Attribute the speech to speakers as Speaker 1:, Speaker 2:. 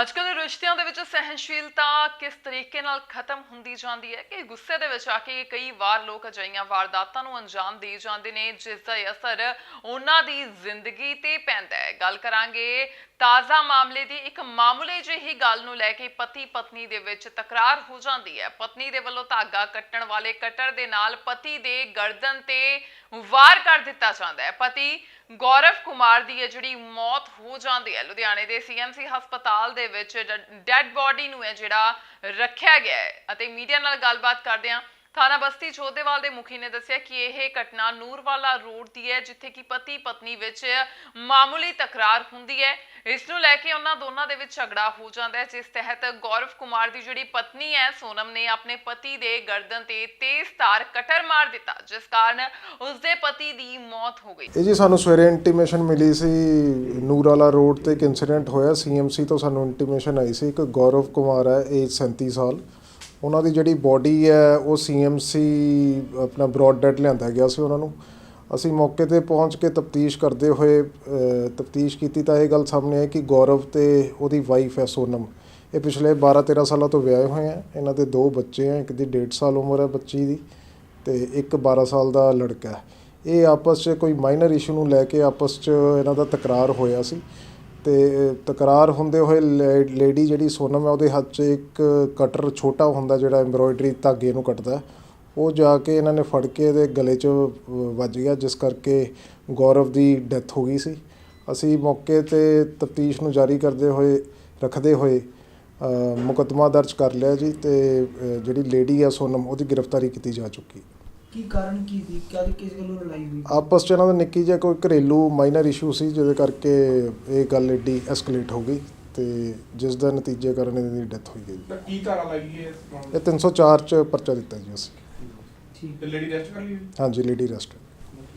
Speaker 1: ਅੱਜਕੱਲ ਰਿਸ਼ਤਿਆਂ ਦੇ ਵਿੱਚ ਸਹਿਨਸ਼ੀਲਤਾ ਕਿਸ ਤਰੀਕੇ ਨਾਲ ਖਤਮ ਹੁੰਦੀ ਜਾਂਦੀ ਹੈ ਕਿ ਗੁੱਸੇ ਦੇ ਵਿੱਚ ਆ ਕੇ ਕਈ ਵਾਰ ਲੋਕ ਅਜਿਹੀਆਂ ਵਾਰਦਾਤਾਂ ਨੂੰ ਅੰਜਾਮ ਦੇ ਜਾਂਦੇ ਨੇ, ਜਿਸ ਦਾ ਅਸਰ ਉਹਨਾਂ ਦੀ ਜ਼ਿੰਦਗੀ ਤੇ ਪੈਂਦਾ ਹੈ। ਗੱਲ ਕਰਾਂਗੇ ਤਾਜ਼ਾ ਮਾਮਲੇ ਦੀ। ਇੱਕ ਮਾਮੂਲੇ ਜਿਹੀ ਗੱਲ ਨੂੰ ਲੈ ਕੇ ਪਤੀ ਪਤਨੀ ਦੇ ਵਿੱਚ ਤਕਰਾਰ ਹੋ ਜਾਂਦੀ ਹੈ। ਪਤਨੀ ਦੇ ਵੱਲੋਂ ਧਾਗਾ ਕੱਟਣ ਵਾਲੇ ਕਟਰ ਦੇ ਨਾਲ ਪਤੀ ਦੇ ਗਰਦਨ ਤੇ ਵਾਰ ਕਰ ਦਿੱਤਾ ਜਾਂਦਾ ਹੈ। ਪਤੀ ਗੌਰਵ ਕੁਮਾਰ ਦੀ ਹੈ ਜਿਹੜੀ ਮੌਤ ਹੋ ਜਾਂਦੀ ਹੈ, ਲੁਧਿਆਣੇ ਦੇ ਸੀਐਮਸੀ ਹਸਪਤਾਲ ਦੇ ਵਿੱਚ ਡੈੱਡ ਬਾਡੀ ਨੂੰ ਹੈ ਜਿਹੜਾ ਰੱਖਿਆ ਗਿਆ ਹੈ। ਅਤੇ ਮੀਡੀਆ ਨਾਲ ਗੱਲਬਾਤ ਕਰਦਿਆਂ ਥਾਣਾ ਬਸਤੀ ਚੋਦੇਵਾਲ ਦੇ ਮੁਖੀ ਨੇ ਦੱਸਿਆ ਕਿ ਇਹ ਘਟਨਾ ਨੂਰਵਾਲਾ ਰੋਡ ਦੀ ਹੈ, ਜਿੱਥੇ ਕਿ ਪਤੀ ਪਤਨੀ ਵਿੱਚ ਮਾਮੂਲੀ ਤਕਰਾਰ ਹੁੰਦੀ ਹੈ। ਇਸ ਨੂੰ ਲੈ ਕੇ ਉਹਨਾਂ ਦੋਨਾਂ ਦੇ ਵਿੱਚ ਝਗੜਾ ਹੋ ਜਾਂਦਾ ਹੈ, ਜਿਸ ਤਹਿਤ ਗੌਰਵ ਕੁਮਾਰ ਦੀ ਜਿਹੜੀ ਪਤਨੀ ਹੈ, ਸੋਨਮ ਨੇ ਆਪਣੇ ਪਤੀ ਦੇ ਗਰਦਨ ਤੇ ਤੇਜ਼ ਤਾਰ ਕਟਰ ਮਾਰ ਦਿੱਤਾ, ਜਿਸ ਕਾਰਨ ਉਸਦੇ ਪਤੀ ਦੀ ਮੌਤ ਹੋ ਗਈ।
Speaker 2: ਇਹ ਜੀ ਸਾਨੂੰ ਸਵੇਰੇ ਇੰਟੀਮੇਸ਼ਨ ਮਿਲੀ ਸੀ ਨੂਰਾਲਾ ਰੋਡ ਤੇ ਇੱਕ ਇਨਸੀਡੈਂਟ ਹੋਇਆ। ਸੀਐਮਸੀ ਤੋਂ ਸਾਨੂੰ ਇੰਟੀਮੇਸ਼ਨ ਆਈ ਸੀ ਇੱਕ ਗੌਰਵ ਕੁਮਾਰ ਹੈ ਏਜ 37 ਸਾਲ। ਉਹਨਾਂ ਦੀ ਜਿਹੜੀ ਬਾਡੀ ਹੈ, ਉਹ ਸੀਐਮਸੀ ਆਪਣਾ ਬ੍ਰੌਡ ਡੈਡ ਲਿਆਂਦਾ ਗਿਆ ਸੀ ਉਹਨਾਂ ਨੂੰ। ਅਸੀਂ ਮੌਕੇ ਤੇ ਪਹੁੰਚ ਕੇ ਤਫਤੀਸ਼ ਕਰਦੇ ਹੋਏ ਤਫਤੀਸ਼ ਕੀਤੀ ਤਾਂ ਇਹ ਗੱਲ ਸਾਹਮਣੇ ਆਈ ਕਿ ਗੌਰਵ ਤੇ ਉਹਦੀ ਵਾਈਫ ਹੈ ਸੋਨਮ। ਇਹ ਪਿਛਲੇ 12-13 ਸਾਲਾਂ ਤੋਂ ਵਿਆਹੇ ਹੋਏ ਆ। ਇਹਨਾਂ ਦੇ ਦੋ ਬੱਚੇ ਆ, ਇੱਕ ਦੀ 1.5 ਸਾਲ ਉਮਰ ਹੈ ਬੱਚੀ ਦੀ ਤੇ ਇੱਕ 12 ਸਾਲ ਦਾ ਲੜਕਾ ਹੈ। ਇਹ ਆਪਸ 'ਚ ਕੋਈ ਮਾਈਨਰ ਇਸ਼ੂ ਨੂੰ ਲੈ ਕੇ ਆਪਸ 'ਚ ਇਹਨਾਂ ਦਾ ਤਕਰਾਰ ਹੋਇਆ ਸੀ। ਤੇ ਤਕਰਾਰ ਹੁੰਦੇ ਹੋਏ ਲੇ- ਲੇਡੀ ਜਿਹੜੀ ਸੋਨਮ ਹੈ ਉਹਦੇ ਹੱਥ 'ਚ ਇੱਕ ਕਟਰ ਛੋਟਾ ਹੁੰਦਾ ਜਿਹੜਾ ਐਮਬ੍ਰੋਇਡਰੀ ਧਾਗੇ ਨੂੰ ਕੱਟਦਾ ਉਹ ਜਾ ਕੇ ਇਹਨਾਂ ਨੇ ਫੜ ਕੇ ਇਹਦੇ ਗਲੇ 'ਚ ਵੱਜ ਗਿਆ ਜਿਸ ਕਰਕੇ ਗੌਰਵ ਦੀ ਡੈਥ ਹੋ ਗਈ ਸੀ। ਅਸੀਂ ਮੌਕੇ ਤੇ ਤਫਤੀਸ਼ ਨੂੰ ਜਾਰੀ ਕਰਦੇ ਹੋਏ ਰੱਖਦੇ ਹੋਏ ਅ, ਮੁਕੱਦਮਾ ਦਰਜ ਕਰ ਲਿਆ ਜੀ ਤੇ ਜਿਹੜੀ ਲੇਡੀ ਆ ਸੋਨਮ ਉਹਦੀ ਗ੍ਰਿਫਤਾਰੀ ਕੀਤੀ ਜਾ ਚੁੱਕੀ।
Speaker 3: ਕੀ ਕਾਰਨ ਕੀ ਸੀ? ਕਦ ਕਿਸ ਗੱਲੋਂ ਲੜਾਈ ਹੋਈ?
Speaker 2: ਆਪਸ ਚ ਇਹਨਾਂ ਦਾ ਨਿੱਕੀ ਜਿਹਾ ਕੋਈ ਘਰੇਲੂ ਮਾਈਨਰ ਇਸ਼ੂ ਸੀ ਜਿਹਦੇ ਕਰਕੇ ਇਹ ਗੱਲ ਏਡੀ ਐਸਕੇਲੇਟ ਹੋ ਗਈ ਤੇ ਜਿਸ ਦਾ ਨਤੀਜੇ ਕਾਰਨ ਇਹਦੀ ਡੈਥ ਹੋਈ ਗਈ
Speaker 4: ਤਾਂ ਕੀ ਧਾਰਾ ਲੱਗੀ ਹੈ ਇਸ ਮਾਮਲੇ
Speaker 2: ਇਹ 304 ਚ ਪਰਚਾ ਦਿੱਤਾ ਜੀ ਅਸੀਂ।
Speaker 3: ਠੀਕ
Speaker 4: ਤੇ ਲੇਡੀ ਰੈਸਟ ਕਰ ਲਈ
Speaker 2: ਹਾਂਜੀ ਲੇਡੀ ਰੈਸਟ